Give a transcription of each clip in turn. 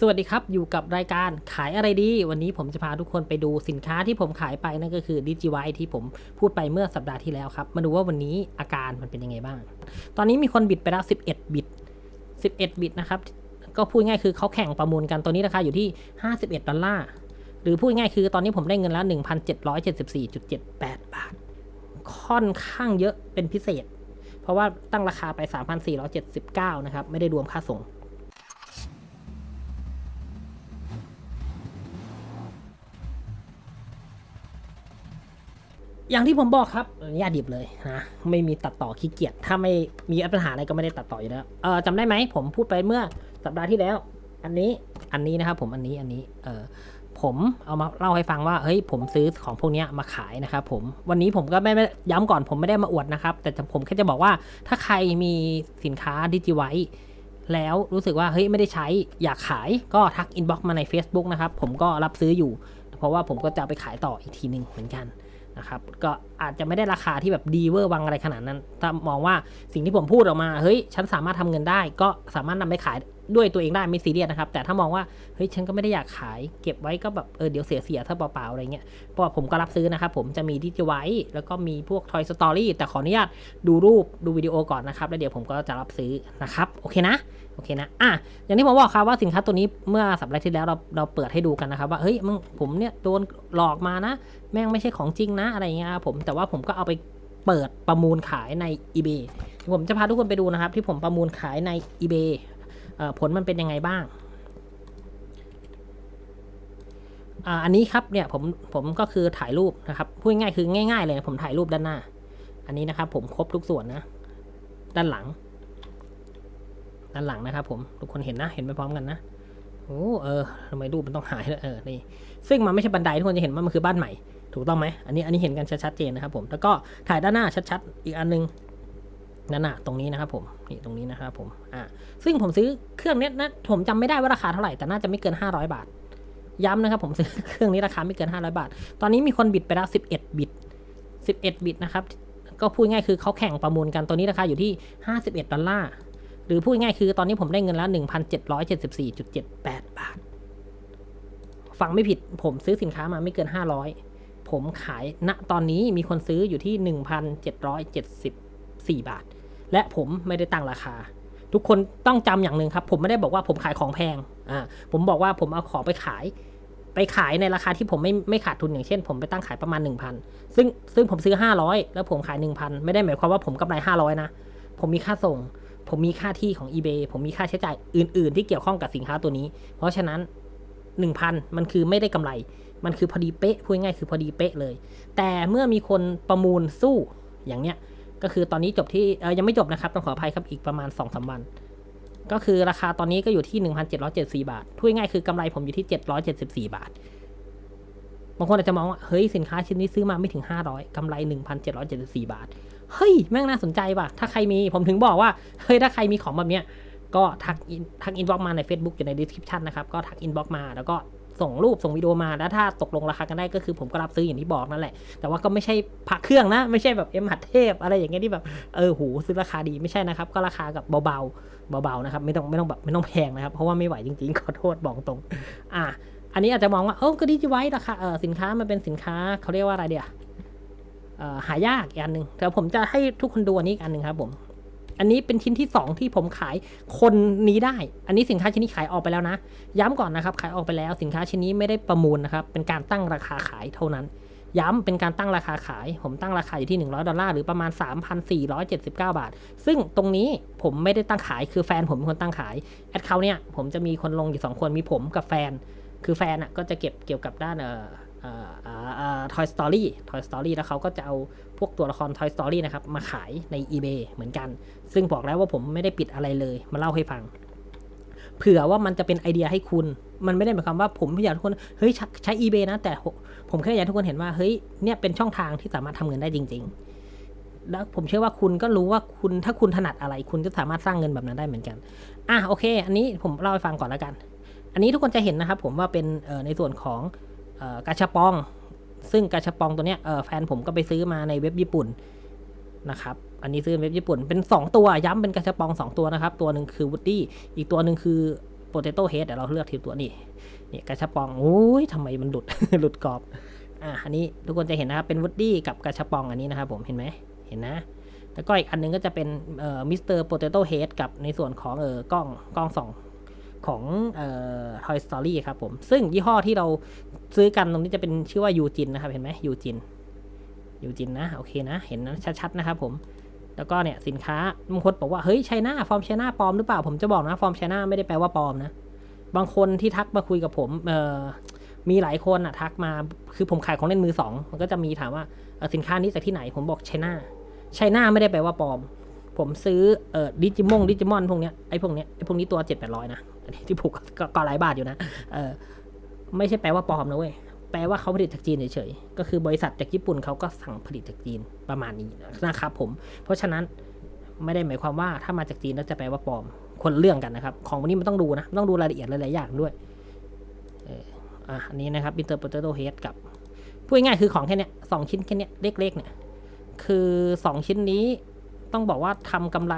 สวัสดีครับ อยู่กับรายการขายอะไรดี วันนี้ผมจะพาทุกคนไปดูสินค้าที่ผมขายไปนั่นก็คือดิจิไวที่ผมพูดไปเมื่อสัปดาห์ที่แล้วครับ มาดูว่าวันนี้อาการมันเป็นยังไงบ้าง ตอนนี้มีคนบิดไปแล้ว 11 บิต 11 บิตนะครับ ก็พูดง่ายคือเขาแข่งประมูลกัน ตัวนี้ราคาอยู่ที่ 51 ดอลลาร์ หรือพูดง่ายคือตอนนี้ผมได้เงินแล้ว 1,774.78 บาท ค่อนข้างเยอะเป็นพิเศษ เพราะว่าตั้งราคาไป 3,479 นะครับ ไม่ได้รวมค่าส่ง อย่างที่ผมบอกครับอนุญาตดิบเลยนะไม่มีตัดต่อขี้เกียจถ้าไม่มีปัญหาอะไรก็ไม่ได้ตัดต่ออยู่แล้วเออจำได้ไหมผมพูดไปเมื่อสัปดาห์ที่แล้ว อันนี้อันนี้นะครับผมอันนี้อันนี้เออผมเอามาเล่าให้ฟังว่าเฮ้ยผมซื้อของพวกนี้มาขายนะครับผมวันนี้ผมก็ไม่ไมย้ำก่อนผมไม่ได้มาอวดนะครับ แต่ผมแค่จะบอกว่าถ้าใครมีสินค้าดิจิไวแล้วรู้สึกว่าเฮ้ยไม่ได้ใช้อยากขายก็ทักอินบ็อกซ์มาใน Facebook นะครับผมก็รับซื้ออยู่ เพราะว่าผมก็จะไปขายต่ออีกทีหนึ่งเหมือนกัน นะครับก็อาจจะไม่ได้ราคาที่แบบดีเวอร์วังอะไรขนาดนั้นถ้ามองว่าสิ่งที่ผมพูดออกมาเฮ้ยฉันสามารถทำเงินได้ ก็สามารถนำไปขาย ด้วยตัวเองได้ไม่ซีเรียสนะครับ แต่ถ้ามองว่าเฮ้ยฉันก็ไม่ได้อยากขาย เก็บไว้ก็แบบเออเดี๋ยวเสียเสียถ้าเปล่าๆอะไรเงี้ยเพราะว่าผมก็รับซื้อนะครับผมจะมีดิจิไว้แล้วก็มีพวก Toy Story แต่ขออนุญาตดูรูปดูวิดีโอก่อนนะครับ แล้วเดี๋ยวผมก็จะรับซื้อนะครับโอเคนะโอเคนะ อะ อย่างที่ผมบอกครับว่าสินค้าตัวนี้เมื่อสัปดาห์ที่แล้วเราเราเปิดให้ดูกันนะครับว่า เฮ้ยมึงผมเนี่ยโดนหลอกมานะ แม่งไม่ใช่ของจริงนะอะไรเงี้ยผม แต่ว่าผมก็เอาไปเปิดประมูลขายใน eBay ผมจะพาทุกคนไปดูนะครับ ที่ผมประมูลขายใน eBay ผลมันเป็นยังไงบ้างอันนี้ครับเนี่ยผมผมก็คือถ่ายรูปนะครับพูดง่ายคือง่าย ๆ เลยผมถ่ายรูปด้านหน้า อันนี้นะครับ ผมครบทุกส่วนนะ ด้านหลัง ด้านหลังนะครับ ผมทุกคนเห็นนะเห็นไปพร้อมกันนะโอ้เออทำไมรูปมันต้องหายเลยเออนี่ซึ่งมันไม่ใช่บันไดทุกคนจะเห็นว่ามันคือบ้านใหม่ ถูกต้องไหมอันนี้อันนี้เห็นกันชัดๆเจนนะครับ ผมแล้วก็ถ่ายด้านหน้าชัดๆ อีกอันนึง นั่นน่ะตรงนี้นะครับผมนี่ตรงนี้นะครับผมอ่าซึ่งผมซื้อเครื่องนี้นะผมจำไม่ได้ว่าราคาเท่าไหร่แต่น่าจะไม่เกิน 500 บาท ย้ำนะครับผมซื้อเครื่องนี้ราคาไม่เกิน 500 บาท ตอนนี้มีคนบิดไปแล้ว11 บิต11 บิตนะครับก็พูดง่ายคือเขาแข่งประมูลกันตัวนี้ราคาอยู่ที่ 51 ดอลลาร์หรือพูดง่ายคือตอนนี้ผมได้เงินแล้ว 1,774.78 บาท ฟังไม่ผิดผมซื้อสินค้ามาไม่เกิน 500 ผมขายณตอนนี้มีคนซื้ออยู่ที่ 1,774 บาท และผมไม่ได้ตั้งราคา ทุกคนต้องจำอย่างหนึ่งครับ ผมไม่ได้บอกว่าผมขายของแพงอ่าผมบอกว่าผมเอาของไปขาย ไปขายในราคาที่ผมไม่ไม่ขาดทุนอย่างเช่น ผมไปตั้งขายประมาณ 1,000 ซึ่งซึ่งผมซื้อ 500 แล้วผมขาย 1,000 ไม่ได้หมายความว่าผมกำไร 500 นะ ผมมีค่าส่ง ผมมีค่าที่ของ eBay ผมมีค่าใช้จ่ายอื่น ๆ ที่เกี่ยวข้องกับสินค้าตัวนี้ เพราะฉะนั้น 1,000 มันคือไม่ได้กำไร มันคือพอดีเป๊ะพูดง่ายคือพอดีเป๊ะเลย แต่เมื่อมีคนประมูลสู้อย่างเนี้ย ก็คือตอนนี้จบที่ยังไม่จบนะครับต้องขออภัยครับอีกประมาณ2อสวันก็คือราคาตอนนี้ก็อยู่ที่ 1,774 บาทพูดง่ายคือกำไรผมอยู่ที่ 774 บาท บางคนอาจจะมองว่า เฮ้ย สินค้าชิ้นนี้ซื้อมาไม่ถึง 500กำไร 1,774 บาท เฮ้ย แม่งน่าสนใจว่ะ ถ้าใครมีผมถึงบอกว่า เฮ้ย ถ้าใครมีของแบบเนี้ย ก็ทักอินทักอินบ็อกมาใน Facebook อยู่ใน description นะครับ ก็ทักอินบ็อกมาแล้วก็ ส่งรูปส่งวิดีโอมาแล้วถ้าตกลงราคากันได้ก็คือผมก็รับซื้ออย่างที่บอกนั่นแหละ แต่ว่าก็ไม่ใช่พักเครื่องนะ ไม่ใช่แบบเอ็มหัดเทพอะไรอย่างเงี้ยที่แบบเออหูซื้อราคาดีไม่ใช่นะครับ ก็ราคากับเบาๆเบาๆนะครับไม่ต้องไม่ต้องแบบไม่ต้องแพงนะครับ เพราะว่าไม่ไหวจริงๆขอโทษบอกตรง อะอันนี้อาจจะมองว่าเออก็ดีจไว้ราคาเออสินค้ามันเป็นสินค้าเขาเรียกว่าอะไรเดียวหายากอีกอันหนึ่งแต่ผมจะให้ทุกคนดูอันนี้อีกอันหนึ่งครับผม อันนี้เป็นชิ้นที่ 2 ที่ผมขายคนนี้ได้ อันนี้สินค้าชิ้นนี้ขายออกไปแล้วนะ ย้ำก่อนนะครับ ขายออกไปแล้วสินค้าชิ้นนี้ไม่ได้ประมูลนะครับ เป็นการตั้งราคาขายเท่านั้น ย้ำเป็นการตั้งราคาขาย ผมตั้งราคาอยู่ที่ 100 ดอลลาร์หรือประมาณ 3,479 บาท ซึ่งตรงนี้ผมไม่ได้ตั้งขายคือแฟนผมเป็นคนตั้งขายแอดเขาเนี่ยผมจะมีคนลงอยู่2คนมีผมกับแฟน คือแฟนอะก็จะเก็บเกี่ยวกับด้านเอ่อเอ่อเอ่อเอ่อ Toy Story Toy Story แล้วเขาก็จะเอา พวกตัวละคร Toy Story นะครับ มาขายใน eBay เหมือนกัน ซึ่งบอกแล้วว่าผมไม่ได้ปิดอะไรเลย มาเล่าให้ฟัง เผื่อว่ามันจะเป็นไอเดียให้คุณ มันไม่ได้หมายความว่าผมอยากทุกคน เฮ้ยใช้ eBay นะ แต่ผมแค่อยากให้ทุกคนเห็นว่า เฮ้ย เนี่ยเป็นช่องทางที่สามารถทำเงินได้จริง ๆ แล้วผมเชื่อว่าคุณก็รู้ว่าคุณถ้าคุณถนัดอะไร คุณก็สามารถสร้างเงินแบบนั้นได้เหมือนกัน อะโอเค อันนี้ผมเล่าให้ฟังก่อนแล้วกัน อันนี้ทุกคนจะเห็นนะครับ ผมว่าเป็นในส่วนของออกาชาปอง ซึ่งกาชาปองตัวเนี้ยแฟนผมก็ไปซื้อมาในเว็บญี่ปุ่นนะครับ อันนี้ซื้อเว็บญี่ปุ่นเป็น 2 ตัวย้ำเป็นกาชาปอง 2 ตัวนะครับ ตัวหนึ่งคือวูดดี้อีกตัวหนึ่งคือโปเตโต้เฮดเดี๋ยวเราเลือกทีตัวนี้นี่กระชับปองโอ้ยทำไมมันหลุดหลุดกรอบอะอันนี้ทุกคนจะเห็นนะครับเป็นวูดดี้กับกระชับปองอันนี้นะครับผมเห็นไหมเห็นนะแล้วก็อีกอันหนึงก็จะเป็นมิสเตอร์โปเตโต้เฮดกับในส่วนของเออกล้องกล้องสอง ของเอ่อ Toy Story ครับผม ซึ่งยี่ห้อที่เราซื้อกันตรงนี้จะเป็นชื่อว่ายูจินนะครับ เห็นไหมยูจินยูจินนะ โอเคนะ เห็นนะชัดๆนะครับผมแล้วก็เนี่ยสินค้าบางคนบอกว่าเฮ้ยไชน่าฟอร์มไชน่าปลอมหรือเปล่าผมจะบอกนะฟอร์มไชน่าไม่ได้แปลว่าปลอมนะ บางคนที่ทักมาคุยกับผมเอ่อมีหลายคนอะทักมาคือผมขายของเล่นมือสองมันก็จะมีถามว่าสินค้านี้จากที่ไหนผมบอกไชน่าไชน่าไม่ได้แปลว่าปลอม ผมซื้อเอ่อดิจิมงดิจิมอนพวกเนี้ยไอ้พวกเนี้ยไอ้พวกนี้ตัวเจ็ดแปดร้อยนะ ที่ผูกก็หลายบาทอยู่นะ เออ ไม่ใช่แปลว่าปลอมนะเว้ย แปลว่าเขาผลิตจากจีนเฉยๆ ก็คือบริษัทจากญี่ปุ่นเขาก็สั่งผลิตจากจีนประมาณนี้นะครับผม เพราะฉะนั้นไม่ได้หมายความว่าถ้ามาจากจีนแล้วจะแปลว่าปลอม คนเรื่องกันนะครับ ของวันนี้มันต้องดูนะ ต้องดูรายละเอียดหลายๆอย่างด้วย เออ อะ อันนี้นะครับ Inter Potato Head กับ พูดง่ายๆคือของแค่เนี้ยสองชิ้นแค่เนี้ยเล็กๆเนี่ย คือสองชิ้นนี้ต้องบอกว่าทำกำไร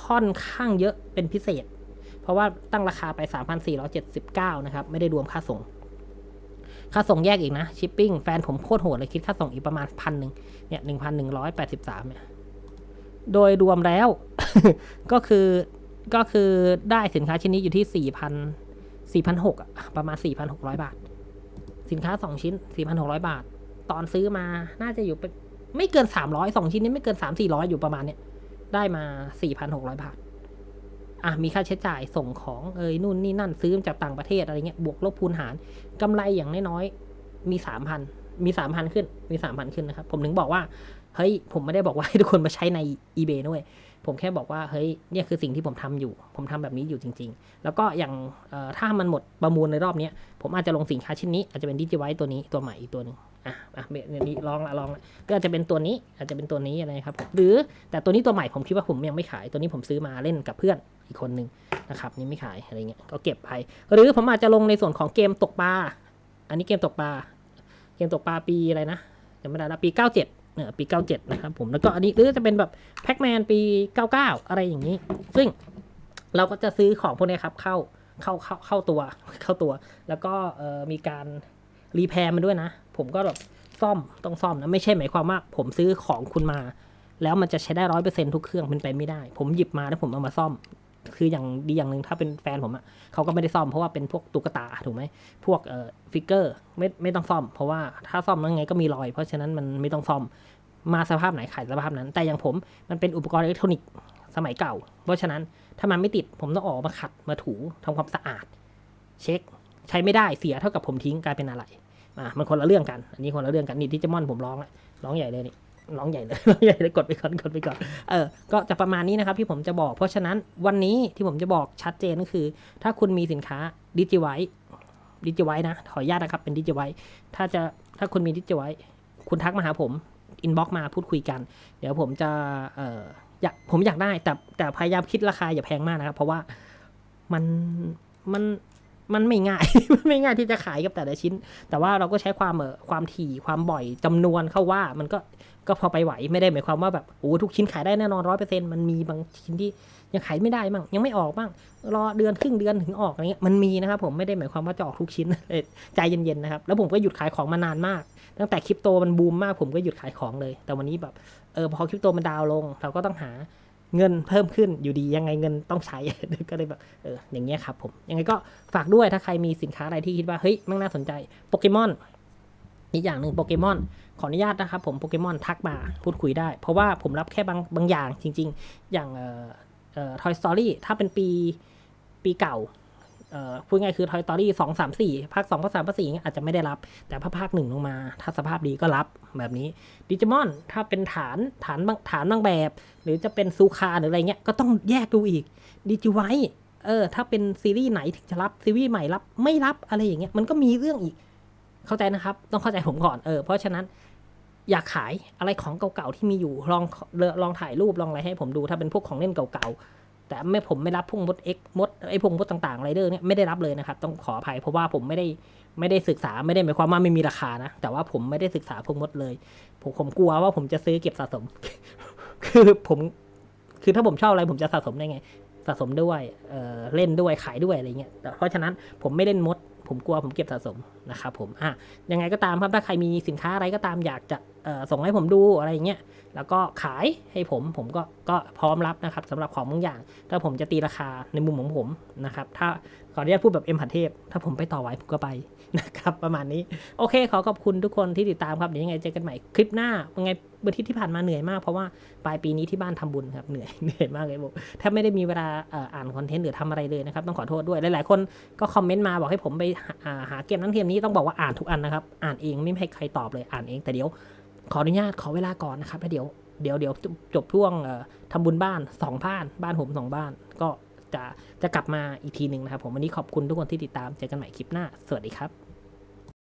ค่อนข้างเยอะเป็นพิเศษ ราะว่าตั้งราคาไป 3,479 นะครับ ไม่ได้รวมค่าส่ง ค่าส่งแยกอีกนะ ชิปปิ้ง แฟนผมโคตรโหดเลยคิดค่าส่งอีกประมาณพันหนึ่งเนี่ยหนึ่งพันหนึ่งร้อยแปดสิบสามเนี่ย โดยรวมแล้ว ก็คือ ก็คือได้สินค้าชิ้นนี้อยู่ที่สี่พันสี่พันหกประมาณสี่พันหกร้อยบาท สินค้าสองชิ้นสี่พันหกร้อยบาท ตอนซื้อมา น่าจะอยู่ไม่เกินสามร้อยสองชิ้นนี้ไม่เกินสามสี่ร้อยอยู่ประมาณเนี้ย ได้มาสี่พันหกร้อยบาท อะมีค่าใช้จ่ายส่งของเอ้ยนู่นนี่นั่นซื้อมาจากต่างประเทศอะไรเงี้ยบวกลบคูณหารกำไรอย่างน้อยๆมีสามพันมีสามพันขึ้น มีสามพันขึ้นนะครับ ผมถึงบอกว่า เฮ้ย ผมไม่ได้บอกว่าให้ทุกคนมาใช้ใน eBay ด้วย ผมแค่บอกว่า เฮ้ย เนี่ยคือสิ่งที่ผมทำอยู่ ผมทำแบบนี้อยู่จริง ๆ แล้วก็อย่างถ้ามันหมดประมูลในรอบนี้ ผมอาจจะลงสินค้าชิ้นนี้ อาจจะเป็นดิจิไวตัวนี้ตัวใหม่อีกตัวหนึ่ง อะอะเบนี้ลองละลองละก็อาจจะเป็นตัวนี้อาจจะเป็นตัวนี้อะไรครับ หรือแต่ตัวนี้ตัวใหม่ผมคิดว่าผมยังไม่ขาย ตัวนี้ผมซื้อมาเล่นกับเพื่อนอีกคนหนึ่งนะครับนี่ไม่ขายอะไรเงี้ยก็เก็บไป หรือผมอาจจะลงในส่วนของเกมตกปลาอันนี้เกมตกปลาเกมตกปลาปีอะไรนะจำไม่ได้ละปี97เนอปี 97 นะครับผมแล้วก็อันนี้หรือจะเป็นแบบแพ็กแมนปี 99 อะไรอย่างนี้ ซึ่งเราก็จะซื้อของพวกนี้ครับเข้าเข้าเข้าเข้าตัวเข้าตัว แล้วก็มีการ รีแพร์มันด้วยนะ ผมก็แบบซ่อมต้องซ่อมนะ ไม่ใช่หมายความว่าผมซื้อของคุณมา แล้วมันจะใช้ได้ร้อยเปอร์เซ็นทุกเครื่องเป็นไปไม่ได้ ผมหยิบมาแล้วผมเอามาซ่อม คืออย่างดีอย่างหนึ่งถ้าเป็นแฟนผมอะเขาก็ไม่ได้ซ่อมเพราะว่าเป็นพวกตุ๊กตาถูกไหมพวกเอ่อฟิกเกอร์ไม่ไม่ต้องซ่อม เพราะว่าถ้าซ่อมแล้วไงก็มีรอย เพราะฉะนั้นมันไม่ต้องซ่อมมาสภาพไหนขายสภาพนั้น แต่อย่างผมมันเป็นอุปกรณ์อิเล็กทรอนิกส์สมัยเก่า เพราะฉะนั้นถ้ามันไม่ติดผมต้องออกมาขัดมาถูทำความสะอาด เช็ค ใช้ไม่ได้เสียเท่ากับผมทิ้งกลายเป็นอะไรอะมันคนละเรื่องกัน อันนี้คนละเรื่องกันนี่ดิจิมอนผมร้องละร้องใหญ่เลยนี่ร้องใหญ่เลยร้องใหญ่เลยกดไปก่อนกดไปก่อนเออก็จะประมาณนี้นะครับที่ผมจะบอก เพราะฉะนั้นวันนี้ที่ผมจะบอกชัดเจนก็คือ ถ้าคุณมีสินค้าดิจิไวดิจิไวนะขออนุญาตนะครับเป็นดิจิไวถ้าจะถ้าคุณมีดิจิไวคุณทักมาหาผมอินบ็อกมาพูดคุยกัน เดี๋ยวผมจะเอออยากผมอยากได้แต่แต่พยายามคิดราคาอย่าแพงมากนะครับ เพราะว่ามันมัน มันไม่ง่าย มันไม่ง่ายที่จะขายกับแต่ละชิ้น แต่ว่าเราก็ใช้ความเออความถี่ความบ่อยจำนวนเข้าว่ามันก็ก็พอไปไหวไม่ได้หมายความว่าแบบโอ้ทุกชิ้นขายได้แน่นอนร้อยเปอร์เซ็นมันมีบางชิ้นที่ยังขายไม่ได้บ้างยังไม่ออกบ้างรอเดือนครึ่งเดือนถึงออกอะไรเงี้ยมันมีนะครับผมไม่ได้หมายความว่าจะออกทุกชิ้นเอ่อใจเย็นๆนะครับแล้วผมก็หยุดขายของมานานมาก ตั้งแต่คริปโตมันบูมมากผมก็หยุดขายของเลย แต่วันนี้แบบเออพอคริปโตมันดาวลง เราก็ต้องหา เงินเพิ่มขึ้นอยู่ดียังไงเงินต้องใช้ ก็เลยแบบเอออย่างเงี้ยครับผมยังไงก็ฝากด้วยถ้าใครมีสินค้าอะไรที่คิดว่าเฮ้ยมันน่าสนใจโปเกมอนอีกอย่างหนึ่งโปเกมอนขออนุญาตนะครับผมโปเกมอนทักมาพูดคุยได้ เพราะว่าผมรับแค่บางบางอย่างจริง ๆ อย่างเอ่อเอ่อทอยสตอรี่ถ้าเป็นปีปีเก่า พูดง่ายคือ Toy Story สองสามสี่ภาคสองภาคสามภาคสี่อาจจะไม่ได้รับ แต่ภาคหนึ่งลงมา ถ้าสภาพดีก็รับแบบนี้ดิจิมอนถ้าเป็นฐานฐานบางฐานบางแบบ หรือจะเป็นซูคาหรืออะไรเงี้ยก็ต้องแยกดูอีกดิจิไวเออถ้าเป็นซีรีส์ไหนถึงจะรับซีรีส์ใหม่รับไม่รับอะไรอย่างเงี้ยมันก็มีเรื่องอีกเข้าใจนะครับ ต้องเข้าใจผมก่อนเออเพราะฉะนั้นอยากขายอะไรของเก่าๆที่มีอยู่ลองลองถ่ายรูปลองอะไรให้ผมดู ถ้าเป็นพวกของเล่นเก่าๆ แต่ไม่ผมไม่รับพวกมด X มดไอ้พวกมดต่างๆไรเดอร์เนี่ยไม่ได้รับเลยนะครับ ต้องขออภัยเพราะว่าผมไม่ได้ไม่ได้ศึกษาไม่ได้หมายความว่าไม่มีราคานะ แต่ว่าผมไม่ได้ศึกษาพวกมดเลย ผมผมกลัวว่าผมจะซื้อเก็บสะสม คือผมคือถ้าผมชอบอะไรผมจะสะสมได้ไง สะสมด้วยเออเล่นด้วยขายด้วยอะไรเงี้ยแต่เพราะฉะนั้นผมไม่เล่นมด ผมกลัวผมเก็บสะสมนะครับผมอะยังไงก็ตามครับถ้าใครมีสินค้าอะไรก็ตามอยากจะเอ่อส่งให้ผมดูอะไรเงี้ย แล้วก็ขายให้ผม ผมก็ก็พร้อมรับนะครับสำหรับของบางอย่าง ถ้าผมจะตีราคาในมุมของผมนะครับ ถ้าขออนุญาตพูดแบบเอ็มพันเทพ ถ้าผมไปต่อไหวผมก็ไปนะครับ ประมาณนี้ โอเค ขอขอบคุณทุกคนที่ติดตามครับ เดี๋ยวยังไงเจอกันใหม่คลิปหน้ายังไงวันทิตที่ผ่านมาเหนื่อยมาก เพราะว่าปลายปีนี้ที่บ้านทำบุญครับ เหนื่อย เหนื่อยมากเลยผมแทบไม่ได้มีเวลาอ่านคอนเทนต์หรือทำอะไรเลยนะครับ ต้องขอโทษด้วย หลาย ๆ คนก็คอมเมนต์มาบอกให้ผมไปหาอ่าหาเกมนั้นเกมนี้ ต้องบอกว่าอ่านทุกอันนะครับ อ่านเองไม่ให้ใครตอบเลย อ่านเอง แต่เดี๋ยว ขออนุญาตขอเวลาก่อนนะครับแล้วเดี๋ยวเดี๋ยวเดี๋ยวจบช่วงเอ่อทำบุญบ้านสองบ้าน บ้านผมสองบ้าน ก็จะจะกลับมาอีกทีหนึ่งนะครับ ผมวันนี้ขอบคุณทุกคนที่ติดตามเจอกันใหม่คลิปหน้า สวัสดีครับ